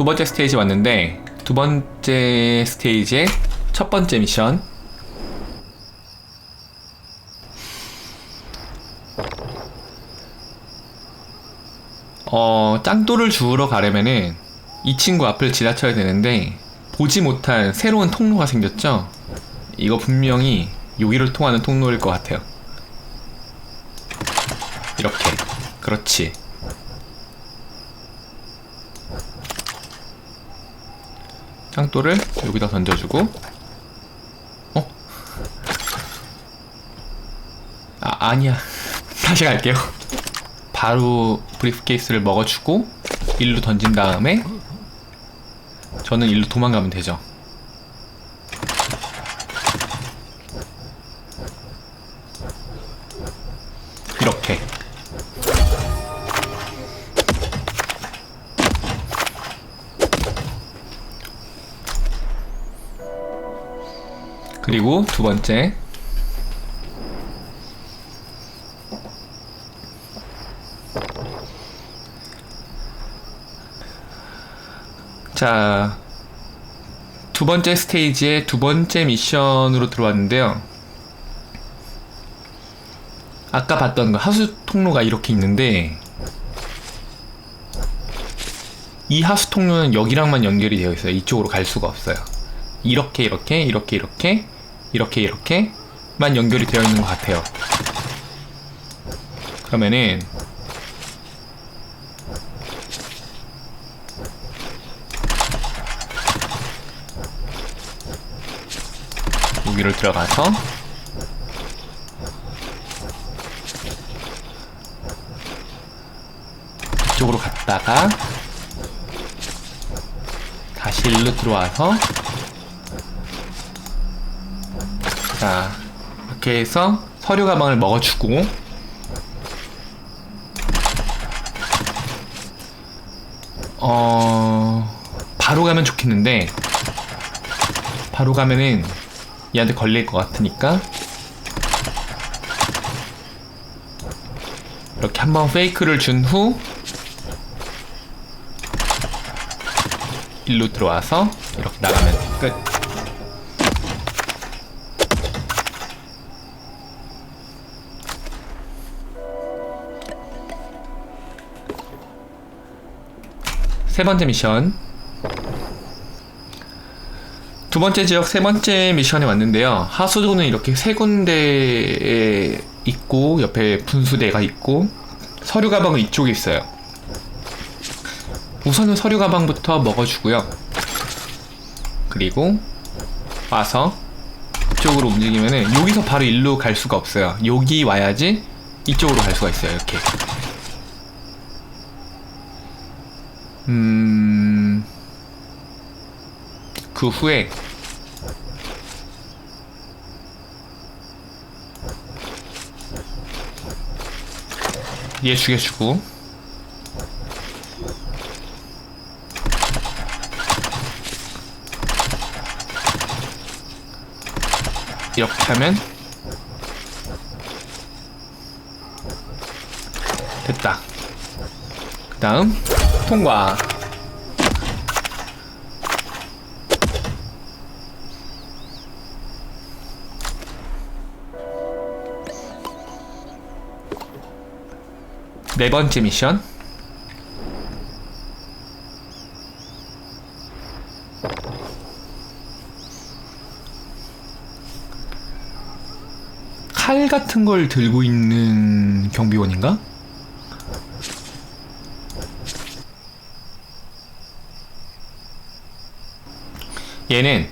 두 번째 스테이지 왔는데 두 번째 스테이지의 첫 번째 미션 어 짱돌을 주우러 가려면은 이 친구 앞을 지나쳐야 되는데 보지 못한 새로운 통로가 생겼죠? 이거 분명히 여기를 통하는 통로일 것 같아요. 이렇게 그렇지 짱돌을 여기다 던져주고 어? 아 아니야. 다시 갈게요. 바로 브리프케이스를 먹어주고 일로 던진 다음에 저는 일로 도망가면 되죠 그리고 두 번째 자, 두 번째 스테이지의 두 번째 미션으로 들어왔는데요. 아까 봤던 그 하수 통로가 이렇게 있는데, 이 하수 통로는 여기랑만 연결이 되어 있어요. 이쪽으로 갈 수가 없어요. 이렇게, 이렇게, 이렇게, 이렇게, 이렇게, 이렇게만 연결이 되어 있는 것 같아요. 그러면은, 여기를 들어가서 이쪽으로 갔다가 다시 일로 들어와서 자 이렇게 해서 서류 가방을 먹어주고 어 바로 가면 좋겠는데 바로 가면은 얘한테 걸릴 것 같으니까 이렇게 한번 페이크를 준 후 일로 들어와서 이렇게 나가면 끝. 세 번째 미션 두 번째 지역 세 번째 미션에 왔는데요. 하수도는 이렇게 세 군데에 있고 옆에 분수대가 있고 서류 가방은 이쪽에 있어요. 우선은 서류 가방부터 먹어주고요. 그리고 와서 이쪽으로 움직이면은 여기서 바로 일로 갈 수가 없어요. 여기 와야지 이쪽으로 갈 수가 있어요. 이렇게. 음. 그 후에 얘 죽여주고 이렇게 하면 됐다 그 다음 통과 네 번째 미션. 칼 같은 걸 들고 있는 경비원인가? 얘는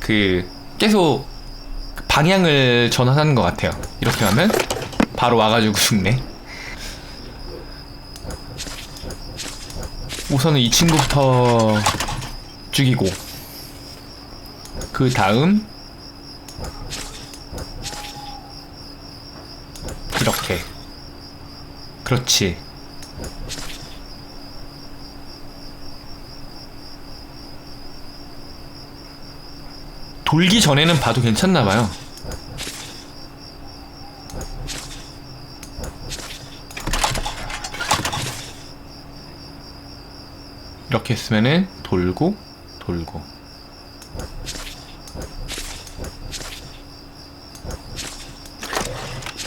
그 계속 방향을 전환하는 것 같아요. 이렇게 하면 바로 와가지고 죽네. 우선은 이 친구부터 죽이고 그 다음 이렇게 그렇지 돌기 전에는 봐도 괜찮나봐요. 이렇게 했으면은 돌고 돌고.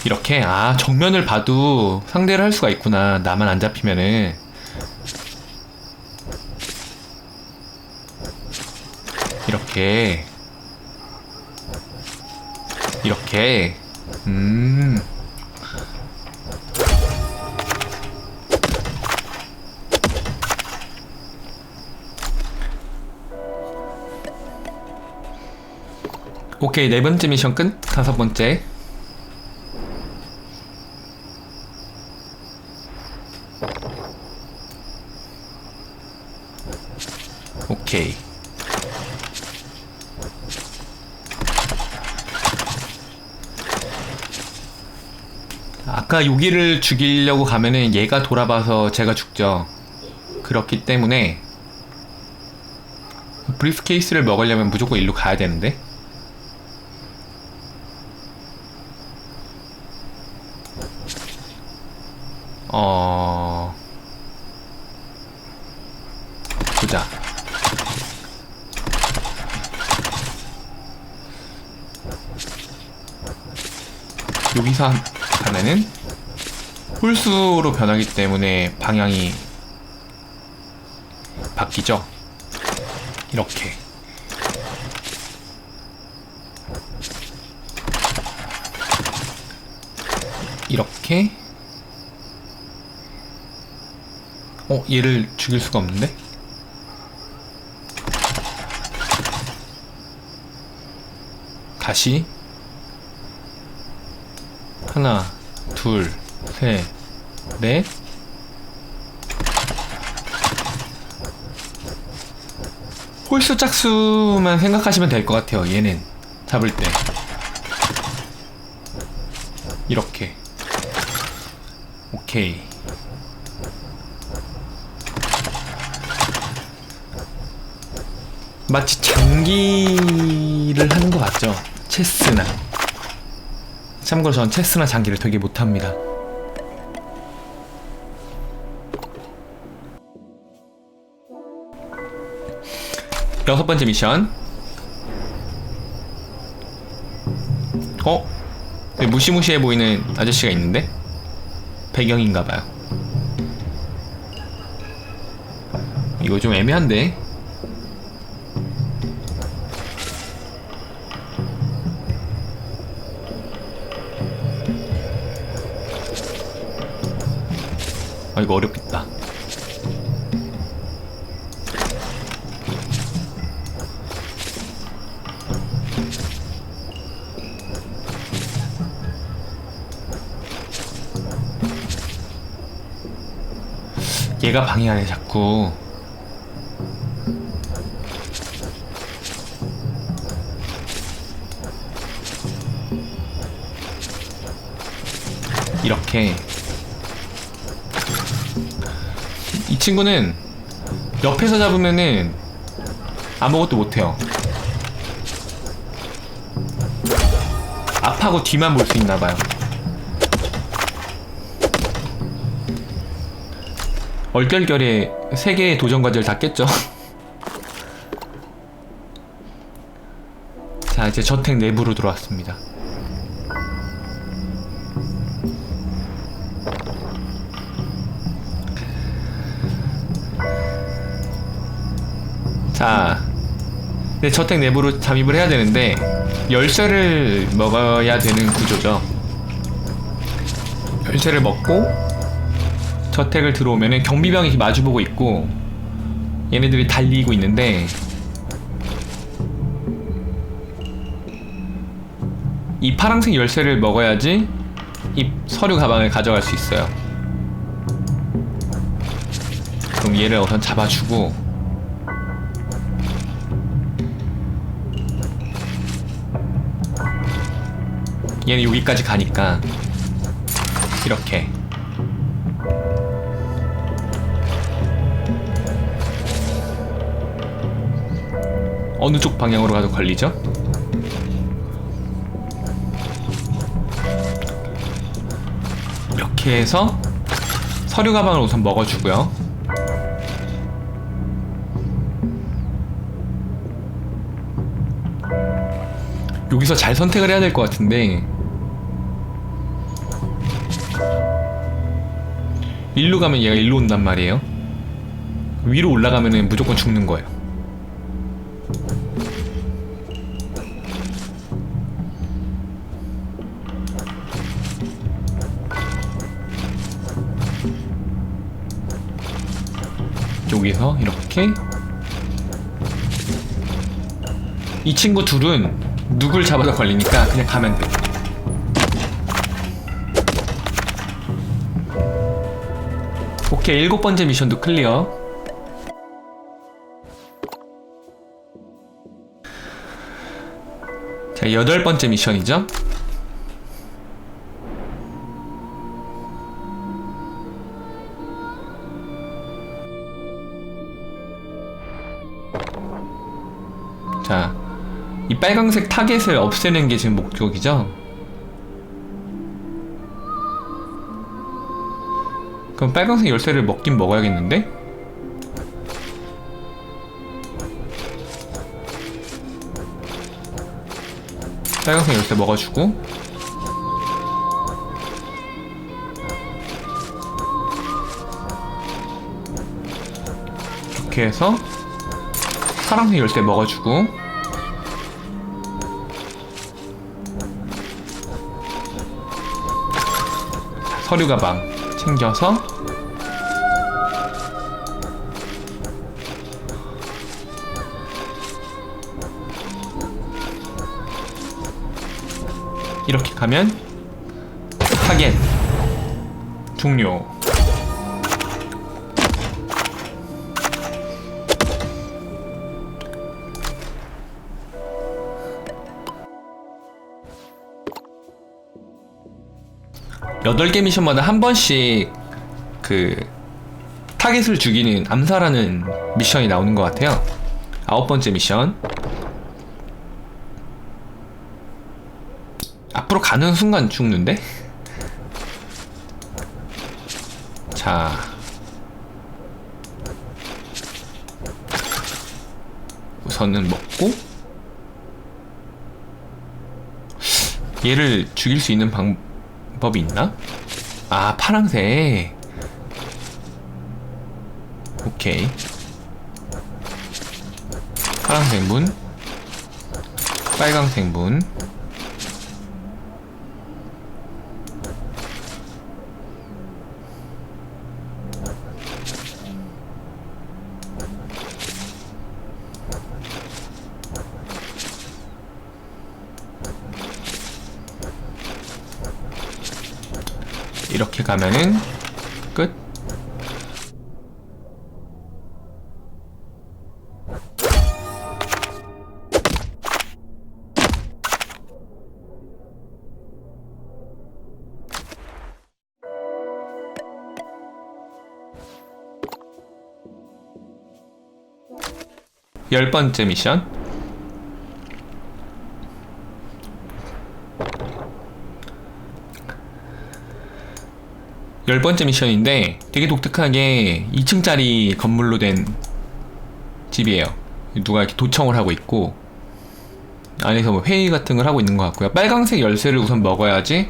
이렇게 아 정면을 봐도 상대를 할 수가 있구나. 나만 안 잡히면은. 이렇게 이렇게 음. 오케이 네 번째 미션 끝. 다섯 번째 오케이 아까 여기를 죽이려고 가면은 얘가 돌아봐서 제가 죽죠 그렇기 때문에 브리프케이스를 먹으려면 무조건 일로 가야 되는데 어... 보자. 여기서 가면은 홀수로 변하기 때문에 방향이 바뀌죠. 이렇게. 이렇게 어, 얘를 죽일 수가 없는데? 다시 하나, 둘, 셋, 넷. 홀수 짝수만 생각하시면 될 것 같아요. 얘는 잡을 때 이렇게 오케이. 마치 장기를 하는 것 같죠? 체스나. 참고로 전 체스나 장기를 되게 못합니다. 여섯 번째 미션. 어? 네, 무시무시해 보이는 아저씨가 있는데? 배경인가봐요. 이거 좀 애매한데? 아 이거 어렵겠다. 얘가 방해하네 자꾸. 이렇게 이 친구는 옆에서 잡으면은 아무것도 못해요. 앞하고 뒤만 볼 수 있나봐요. 얼결결에 세 개의 도전 과제를 다 깼죠. 자, 이제 저택 내부로 들어왔습니다. 자, 네, 저택 내부로 잠입을 해야 되는데 열쇠를 먹어야 되는 구조죠. 열쇠를 먹고 저택을 들어오면은 경비병이 마주보고 있고 얘네들이 달리고 있는데 이 파란색 열쇠를 먹어야지 이 서류 가방을 가져갈 수 있어요. 그럼 얘를 우선 잡아주고 얘는 여기까지 가니까 이렇게 어느 쪽 방향으로 가도 걸리죠? 이렇게 해서 서류 가방을 우선 먹어주고요. 여기서 잘 선택을 해야 될 것 같은데 일로 가면 얘가 일로 온단 말이에요. 위로 올라가면 무조건 죽는 거예요. 여기서 이렇게 이 친구 둘은 누굴 잡아도 걸리니까 그냥 가면 돼. 오케이 일곱 번째 미션도 클리어. 자 여덟 번째 미션이죠. 빨강색 타겟을 없애는 게 지금 목적이죠? 그럼 빨강색 열쇠를 먹긴 먹어야겠는데? 빨강색 열쇠 먹어주고 이렇게 해서 파란색 열쇠 먹어주고 서류 가방 챙겨서 이렇게 가면 타겟 종료 여덟 개 미션마다 한 번씩 그 타겟을 죽이는 암살하는 미션이 나오는 것 같아요. 아홉 번째 미션. 앞으로 가는 순간 죽는데? 자. 우선은 먹고 얘를 죽일 수 있는 방법 이 있나? 아 파랑색. 오케이. 파랑색 문 빨강색 문 가면은 끝. 열 번째 미션. 열 번째 미션인데 되게 독특하게 2층짜리 건물로 된 집이에요. 누가 이렇게 도청을 하고 있고 안에서 뭐 회의 같은 걸 하고 있는 것 같고요. 빨강색 열쇠를 우선 먹어야지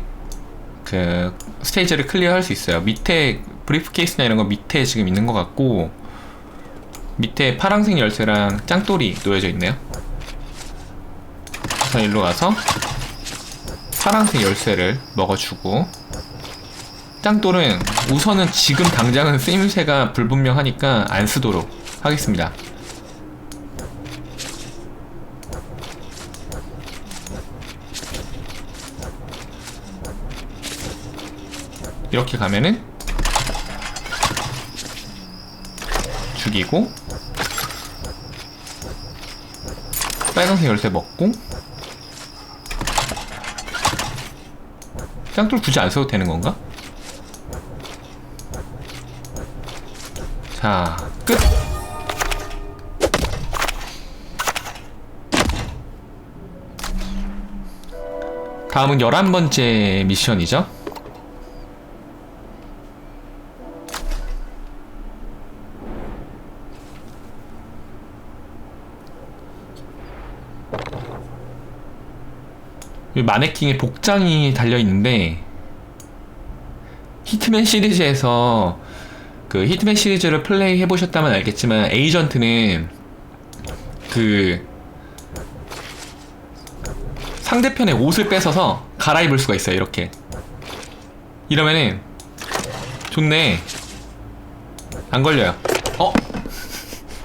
그 스테이지를 클리어할 수 있어요. 밑에 브리프 케이스나 이런 거 밑에 지금 있는 것 같고 밑에 파란색 열쇠랑 짱돌이 놓여져 있네요. 우선 일로 가서 파란색 열쇠를 먹어주고 짱돌은 우선은 지금 당장은 쓰임새가 불분명하니까 안 쓰도록 하겠습니다. 이렇게 가면은 죽이고 빨간색 열쇠 먹고 짱돌 굳이 안 써도 되는 건가? 자, 끝! 다음은 11번째 미션이죠. 여기 마네킹에 복장이 달려 있는데 히트맨 시리즈에서 그 히트맨 시리즈를 플레이 해보셨다면 알겠지만 에이전트는 그 상대편의 옷을 뺏어서 갈아입을 수가 있어요 이렇게. 이러면은 좋네. 안 걸려요. 어?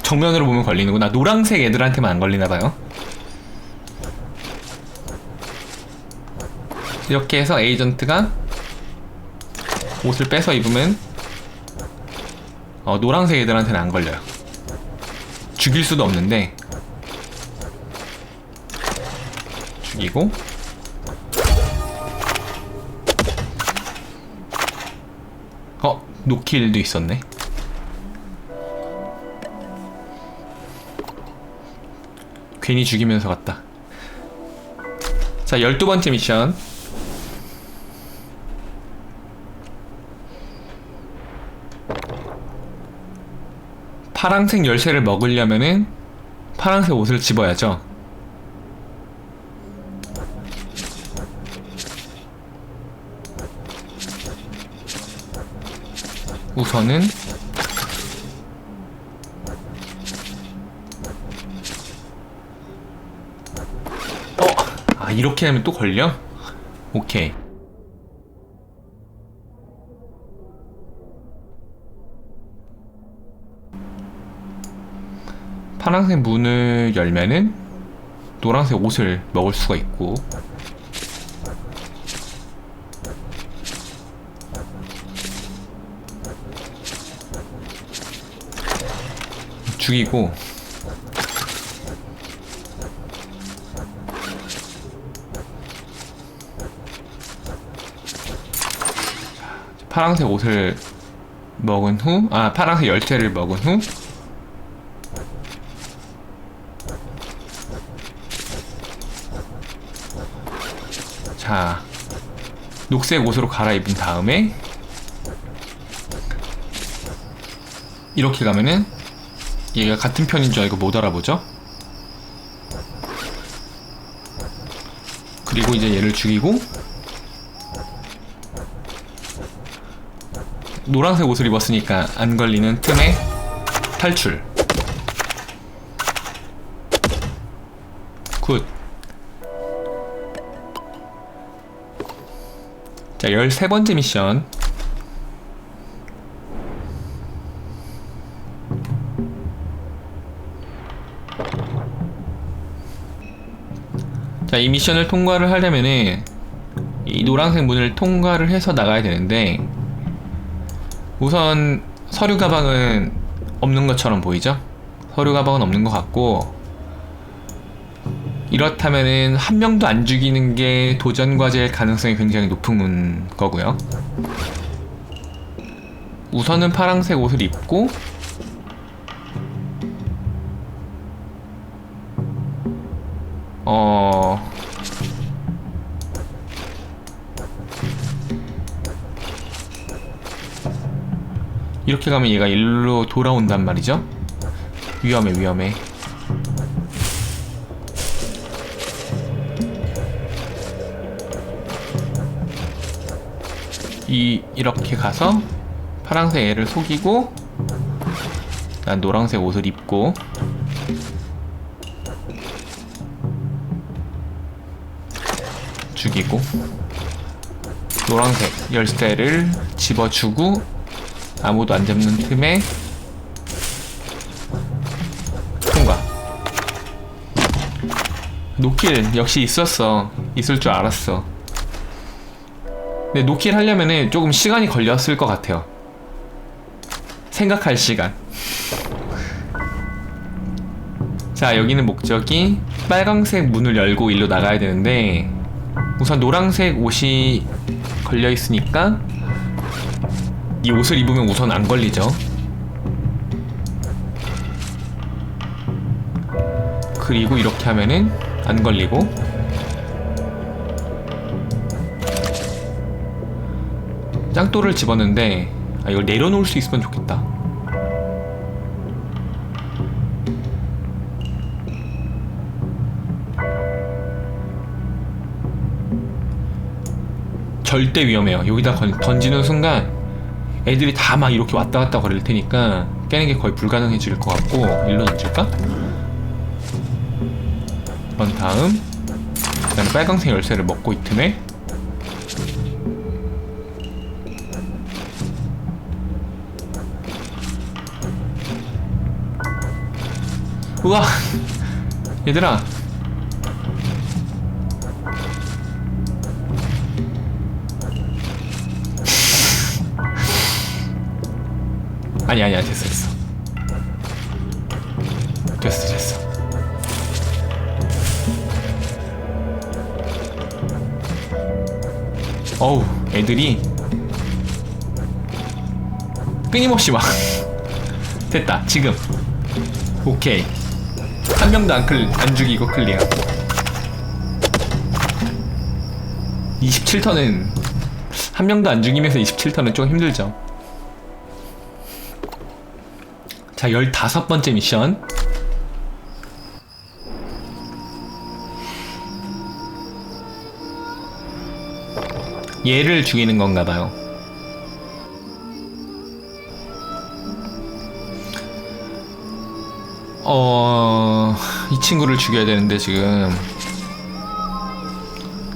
정면으로 보면 걸리는구나. 노란색 애들한테만 안 걸리나봐요. 이렇게 해서 에이전트가 옷을 빼서 입으면 어, 노란색 애들한테는 안 걸려요. 죽일 수도 없는데. 죽이고. 어 노킬도 있었네. 괜히 죽이면서 갔다. 자 열두 번째 미션 파랑색 열쇠를 먹으려면은 파랑색 옷을 집어야죠 우선은 어? 아 이렇게 하면 또 걸려? 오케이 파란색 문을 열면은 노란색 옷을 먹을 수가 있고. 죽이고. 파란색 옷을 먹은 후, 아 파란색 열쇠를 먹은 후 자, 녹색 옷으로 갈아입은 다음에 이렇게 가면은 얘가 같은 편인 줄 알고 못 알아보죠? 그리고 이제 얘를 죽이고 노란색 옷을 입었으니까 안 걸리는 틈에 탈출 자, 13번째 미션. 자, 이 미션을 통과를 하려면은 이 노란색 문을 통과를 해서 나가야 되는데 우선 서류 가방은 없는 것처럼 보이죠? 서류 가방은 없는 것 같고 이렇다면은 한 명도 안 죽이는 게 도전 과제일 가능성이 굉장히 높은 거고요. 우선은 파란색 옷을 입고 어 이렇게 가면 얘가 일로 돌아온단 말이죠. 위험해 위험해. 이 이렇게 가서 파랑색 애를 속이고 난 노란색 옷을 입고 죽이고 노란색 열쇠를 집어주고 아무도 안 잡는 틈에 통과. 노킬 역시 있었어. 있을 줄 알았어 근데 노킬 하려면은 조금 시간이 걸렸을 것 같아요. 생각할 시간. 자, 여기는 목적이 빨강색 문을 열고 일로 나가야 되는데 우선 노란색 옷이 걸려 있으니까 이 옷을 입으면 우선 안 걸리죠. 그리고 이렇게 하면은 안 걸리고 짱돌을 집었는데 아 이걸 내려놓을 수 있으면 좋겠다 절대 위험해요. 여기다 건- 던지는 순간 애들이 다 막 이렇게 왔다 갔다 거릴 테니까 깨는 게 거의 불가능해질 것 같고 일로 던질까? 그런 다음 그다음에 빨강색 열쇠를 먹고 있음에 우와 얘들아. 아니 아니야 됐어 됐어. 됐어 됐어. 어우 애들이. 끊임없이 막 됐다 지금. 오케이 한 명도 안, 클, 안 죽이고 클리어. 27턴은 한 명도 안 죽이면서 27턴은 좀 힘들죠. 자 15번째 미션. 얘를 죽이는 건가 봐요. 어... 이 친구를 죽여야 되는데 지금.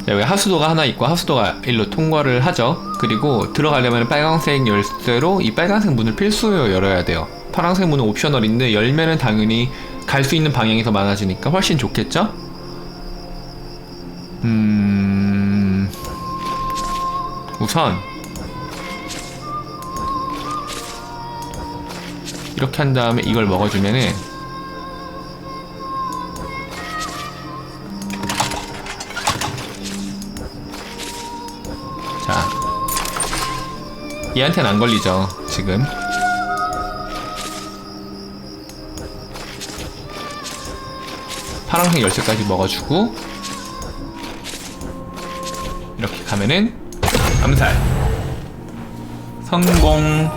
자, 여기 하수도가 하나 있고 하수도가 일로 통과를 하죠. 그리고 들어가려면 빨간색 열쇠로 이 빨간색 문을 필수로 열어야 돼요. 파란색 문은 옵셔널인데 열면은 당연히 갈 수 있는 방향이 더 많아지니까 훨씬 좋겠죠? 음... 우선 이렇게 한 다음에 이걸 먹어주면은 얘한테는 안 걸리죠 지금. 파란색 열쇠까지 먹어주고 이렇게 가면은 암살. 성공.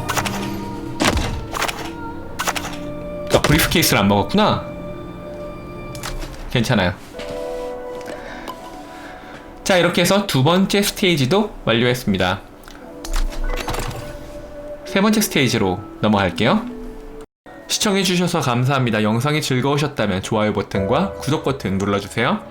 아 브리프케이스를 안 먹었구나. 괜찮아요. 자 이렇게 해서 두 번째 스테이지도 완료했습니다 세 번째 스테이지로 넘어갈게요. 시청해주셔서 감사합니다. 영상이 즐거우셨다면 좋아요 버튼과 구독 버튼 눌러주세요